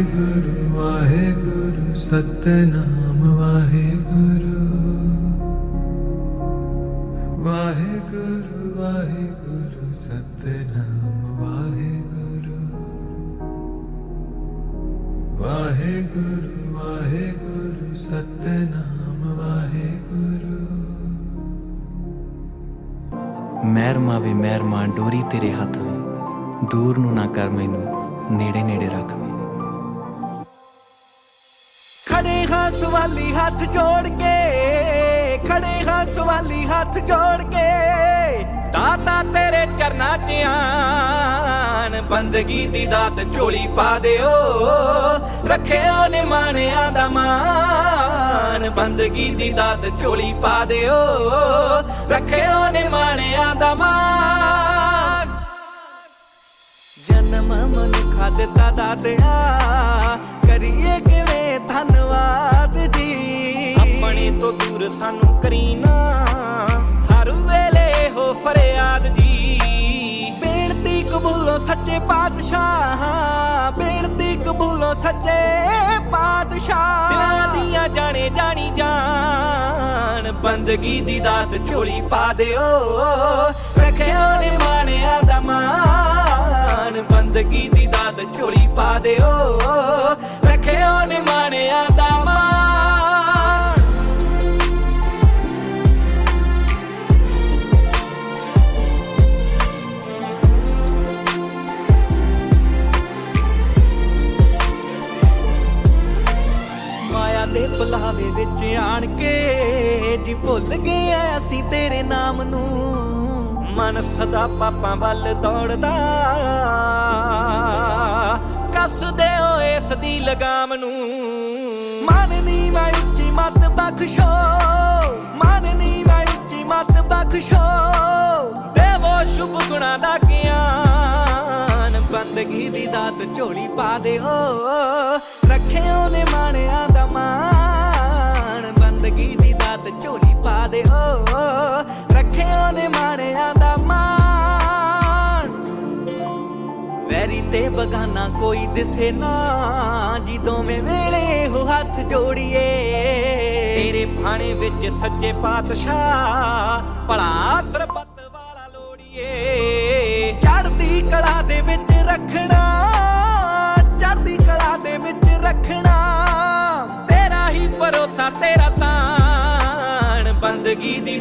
ਵਾਹਿਗੁਰੂ ਵਾਹਿਗੁਰੂ, ਸਤਨਾਮ ਵਾਹਿਗੁਰੂ। ਵਾਹਿਗੁਰੂ ਵਾਹਿਗੁਰੂ, ਸਤਨਾਮ ਵਾਹਿਗੁਰੂ। ਵਾਹਿਗੁਰੂ ਵਾਹਿਗੁਰੂ, ਸਤਨਾਮ ਵਾਹਿਗੁਰੂ। ਮਹਿਰ ਮਾਵੇ ਮਹਿਰ ਮਾਂ ਡੋਰੀ ਤੇਰੇ ਹੱਥ ਵੇ। ਦੂਰ ਨੂੰ ਨਾ ਕਰ ਮੈਨੂੰ, ਨੇੜੇ ਨੇੜੇ ਰੱਖ ਵੇ। ਹਾਂ ਸਵਾਲੀ ਹੱਥ ਜੋੜ ਕੇ, ਖੜੇ ਹਾਂ ਸਵਾਲੀ ਹੱਥ ਜੋੜ ਕੇ। ਦਾਤਾ ਤੇਰੇ ਚਰਨਾਂ 'ਚ ਆਣ, ਬੰਦਗੀ ਦੀ ਦਾਤ ਝੋਲੀ ਪਾ ਦਿਓ। ਰੱਖਿਓ ਨੇ ਮਾਣਿਆਂ ਦਾ ਮਾਨ ਬੰਦਗੀ ਦੀ ਦਾਤ ਝੋਲੀ ਪਾ ਦਿਓ। ਰੱਖਿਓ ਨੇ ਮਾਣਿਆਂ ਦਾ ਮਾਨ ਜਨਮ ਮਨੁੱਖਾ ਦਿੱਤਾ ਦਾਤਿਆ ਸਾਨੂੰ ਕਰੀਨਾ ਹਰ ਵੇਲੇ ਹੋ ਫਰਿਆਦ ਜੀ। ਬੇਨਤੀ ਕਬੂਲੋ ਸੱਚੇ ਪਾਤਸ਼ਾਹ। ਬੇਨਤੀ ਕਬੂਲੋ ਸੱਚੇ ਪਾਤਸ਼ਾਹ। ਦਿਲਾਂ ਦੀਆਂ ਜਾਣੇ ਜਾਣੀ ਜਾਣ ਬੰਦਗੀ ਦੀ ਦਾਤ ਝੋਲੀ ਪਾ ਦਿਓ। ਰੱਖਿਓ ਨੇ ਮਾਣਿਆ ਦਾ ਮਾਨ ਬੰਦਗੀ ਦੀ ਦਾਤ ਝੋਲੀ ਪਾ ਦਿਓ। ਮਾਇਆ ਦੇ ਵਿੱਚ ਆਣ ਕੇ ਜੀ ਭੁੱਲ ਗਏ ਅਸੀਂ ਤੇਰੇ ਨਾਮ ਨੂੰ। ਮਨ ਸਦਾ ਪਾਪਾਂ ਵੱਲ ਦੌੜਦਾ। ਕੱਸਦੇ ਹੋ ਇਸ ਦੀ ਲਗਾਮ ਨੂੰ। ਮਨ ਨੀ ਨੀਵਾ ਉੱਚੀ ਮਤ ਬਖਸ਼ੋ। ਮਨ ਨੀ ਨੀਵਾ ਉੱਚੀ ਮਤ ਬਖਸ਼ੋ। ਦੀ ਝੋਲੀ ਪਾ ਦਿਓ। ਰੱਖਿਓ ਨੇ ਮਾਣਿਆਂ ਦਾ ਮਾਣ। ਬੰਦਗੀ ਦੀ ਦਾਤ ਝੋਲੀ ਪਾ ਦਿਓ। ਰੱਖਿਓ ਨੇ ਮਾਣਿਆਂ ਦਾ ਮਾਣ। ਵੈਰੀ ਤੇ ਬਗਾਨਾ ਕੋਈ ਦਿਸੇ ਨਾ। ਜੀ ਦੋਵੇਂ ਵੇਲੇ ਹੋ ਹੱਥ ਜੋੜੀਏ। ਤੇਰੇ ਭਾਣੇ ਵਿੱਚ ਸੱਚੇ ਪਾਤਸ਼ਾਹ ਭਲਾ ਸਰਬੱਤ ਭਰੋਸਾ ਤੇਰਾ ਤਾਣ ਬੰਦਗੀ ਦੀ